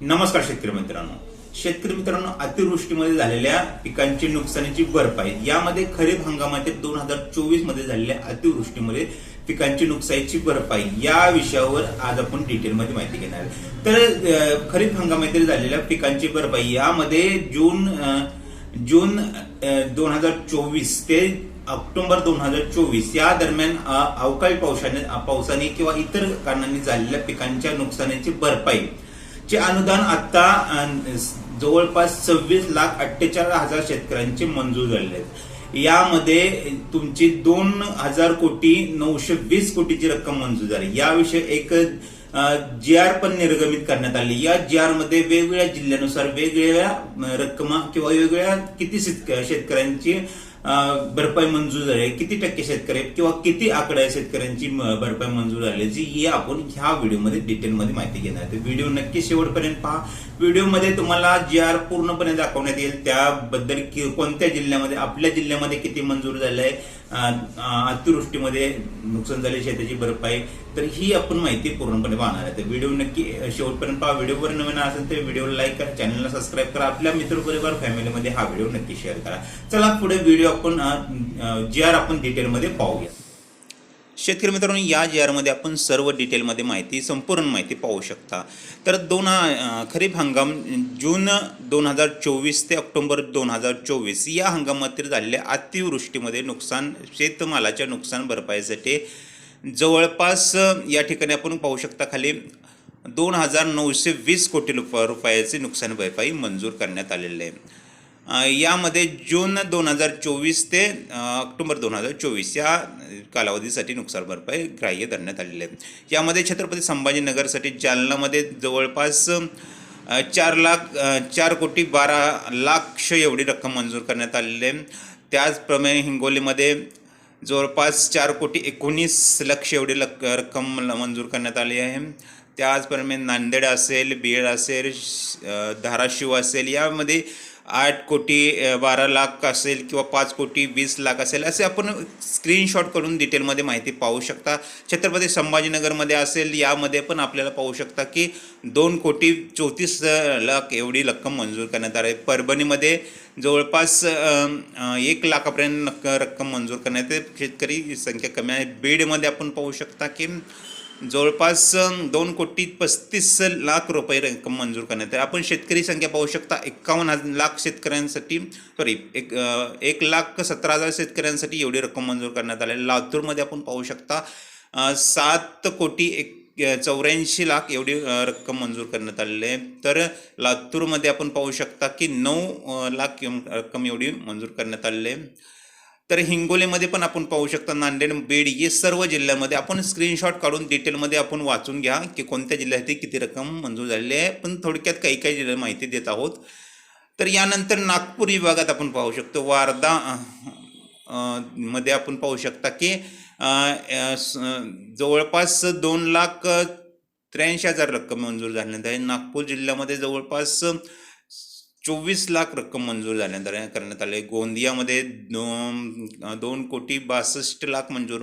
नमस्कार शेतकरी मित्रांनो. शेतकरी मित्रांनो अतिवृष्टीमध्ये झालेल्या पिकांची नुकसानीची भरपाई यामध्ये खरीप हंगामातील दोन हजार चोवीसमध्ये झालेल्या अतिवृष्टीमध्ये पिकांची नुकसानीची भरपाई या विषयावर आज आपण डिटेलमध्ये माहिती घेणार तर खरीप हंगामातील झालेल्या पिकांची भरपाई यामध्ये जून जून दोन हजार चोवीस ते ऑक्टोबर दोन हजार चोवीस या दरम्यान अवकाळी पावसाने पावसाने किंवा इतर कारणांनी झालेल्या पिकांच्या नुकसानीची भरपाई चे अनुदान आता जवळपास सव्वीस लाख अठ्ठेचाळीस हजार शेतकऱ्यांचे मंजूर झालेले आहेत. यामध्ये तुमची दोन हजार कोटी नऊशे वीस कोटीची रक्कम मंजूर झाली. याविषयी एक जी आर पण निर्गमित करण्यात आली. या जी आरमध्ये वेगवेगळ्या जिल्ह्यानुसार वेगवेगळ्या रक्कमा किंवा वेगवेगळ्या किती शेतकऱ्यांची भरपाई मंजूर झाली आहे, किती टक्के शेतकरी आहेत किंवा किती आकडा आहे शेतकऱ्यांची भरपाई मंजूर झाल्याची ही आपण ह्या व्हिडिओमध्ये डिटेलमध्ये माहिती घेणार आहे. व्हिडिओ नक्की शेवटपर्यंत पहा. व्हिडिओमध्ये तुम्हाला जी आर पूर्णपणे दाखवण्यात येईल त्याबद्दल कोणत्या जिल्ह्यामध्ये आपल्या जिल्ह्यामध्ये किती मंजूर झालं आहे अतिवृष्टीमध्ये नुकसान झाले शेताची भरपाई तर ही आपण माहिती पूर्णपणे पाहणार आहे. तर व्हिडिओ नक्की शेवटपर्यंत पहा. व्हिडिओवर नवीन असेल तर व्हिडिओला लाईक करा चॅनलला सबस्क्राईब करा. आपल्या मित्रपरिवार फॅमिलीमध्ये हा व्हिडिओ नक्की शेअर करा. चला पुढे व्हिडिओ आपण जी आर आपण डिटेलमध्ये पाहूया. शेतकरी मित्रांनो या जी आरमध्ये आपण सर्व डिटेलमध्ये माहिती संपूर्ण माहिती पाहू शकता. तर दोन खरीप हंगाम जून दोन हजार चोवीस ते ऑक्टोबर दोन हजार चोवीस या हंगामातील झालेल्या अतिवृष्टीमध्ये नुकसान शेतमालाच्या नुकसान भरपाईसाठी जवळपास या ठिकाणी आपण पाहू शकता खाली दोन हजार नऊशे वीस कोटी रुपयाचे नुकसान भरपाई मंजूर करण्यात आलेले आहे. यामध्ये जून दोन हजार चोवीस ते ऑक्टोबर दोन हजार चोवीस या कालावधीसाठी नुकसान भरपाई ग्राह्य धरण्यात आलेली आहे. यामध्ये छत्रपती संभाजीनगरसाठी जालनामध्ये जवळपास चार लाख चार कोटी बारा लाख एवढी रक्कम मंजूर करण्यात आलेली आहे. त्याचप्रमाणे हिंगोलीमध्ये जवळपास चार कोटी एकोणीस लक्ष एवढी लक रक्कम मंजूर करण्यात आली आहे. त्याचप्रमाणे नांदेड असेल बीड असेल श- धाराशिव असेल यामध्ये आठ कोटी बारा लाख असेल किंवा पाच कोटी वीस लाख असेल असे आपण स्क्रीनशॉट करून डिटेलमध्ये माहिती पाहू शकता. छत्रपती संभाजीनगरमध्ये असेल यामध्ये पण आपल्याला पाहू शकता की दोन कोटी चौतीस लाख एवढी रक्कम मंजूर करण्यात आली परभणीमध्ये जवळपास एक लाखापर्यंत नक्क रक्कम मंजूर करण्यात येते. शेतकरी संख्या कमी आहे. बीडमध्ये आपण पाहू शकता की जवळपास दोन कोटी पस्तीस लाख रुपये रक्कम मंजूर करण्यात आहे आपण शेतकरी संख्या पाहू शकता एक्कावन्न लाख शेतकऱ्यांसाठी सॉरी एक एक लाख सतरा हजार शेतकऱ्यांसाठी एवढी रक्कम मंजूर करण्यात आली आहे. लातूरमध्ये आपण पाहू शकता सात कोटी एक चौऱ्याऐंशी लाख एवढी रक्कम मंजूर करण्यात आलेली आहे. तर लातूरमध्ये आपण पाहू शकता की नऊ लाख रक्कम एवढी मंजूर करण्यात आलेली आहे. तर हिंगोलीमध्ये पण आपण पाहू शकता नांदेड बीड हे सर्व जिल्ह्यामध्ये आपण स्क्रीनशॉट काढून डिटेलमध्ये आपण वाचून घ्या की कोणत्या जिल्ह्यात किती रक्कम मंजूर झालेली आहे. पण थोडक्यात काही काही जिल्ह्यात माहिती देत आहोत. तर यानंतर नागपूर विभागात आपण पाहू शकतो वारदा मध्ये आपण पाहू शकता की जवळपास दोन लाख त्र्याऐंशी हजार रक्कम मंजूर झाल्यानंतर आहे. नागपूर जिल्ह्यामध्ये जवळपास चोवीस लाख रक्कम मंजूर झाल्यानंतर करण्यात आले गोंदियामध्ये दोन दोन कोटी बासष्ट लाख मंजूर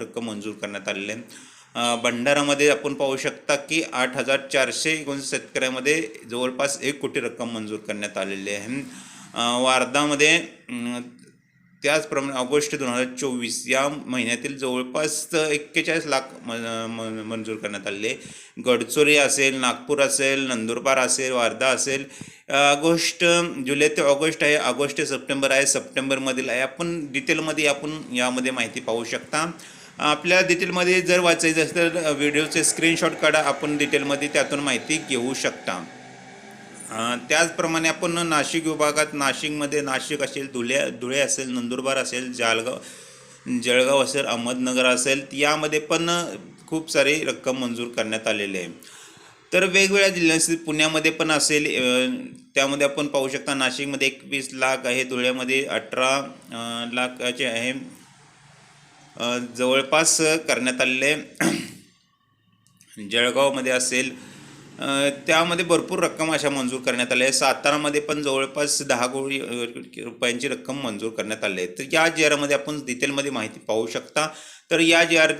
रक्कम मंजूर करण्यात आलेले आहे. भंडारामध्ये आपण पाहू शकता की आठ हजार चारशे एकोणीस शेतकऱ्यामध्ये जवळपास एक कोटी रक्कम मंजूर करण्यात आलेली आहे. वारदामध्ये वार्धामध्ये त्याचप्रमाणे ऑगस्ट दोन हजार चोवीस या महिन्यातील जवळपास एक्केचाळीस लाख म- म- मंजूर करण्यात आलेले गडचोरी असेल नागपूर असेल नंदुरबार असेल वार्धा असेल ऑगस्ट जुलै ते ऑगस्ट आहे ऑगस्ट ते सप्टेंबर आहे सप्टेंबरमधील आहे. आपण डिटेलमध्ये आपण यामध्ये माहिती पाहू शकता. आपल्या डिटेलमध्ये जर वाचायचं असेल तर व्हिडिओचे स्क्रीनशॉट काढा आपण डिटेलमध्ये त्यातून माहिती घेऊ शकता. त्याचप्रमाणे आपण नाशिक विभागात नाशिकमध्ये नाशिक असेल धुळे धुळे असेल नंदुरबार असेल जालगाव जळगाव असेल अहमदनगर असेल यामध्ये पण खूप सारी रक्कम मंजूर करण्यात आलेली आहे. तर वेगवेगळ्या जिल्ह्यांचे पुण्यामध्ये पण असेल त्यामध्ये आपण पाहू शकता नाशिकमध्ये एकवीस लाख आहे धुळ्यामध्ये अठरा लाखाचे आहे. जवळपास करण्यात आलेले जळगावमध्ये असेल त्यामध्ये भरपूर रक्कम अशा मंजूर करण्यात आल्या आहे सातारामध्ये पण जवळपास दहा कोटी रुपयांची रक्कम मंजूर करण्यात आली आहे. तर या जी आरमध्ये आपण डिटेलमध्ये माहिती पाहू शकता. तर या जी आर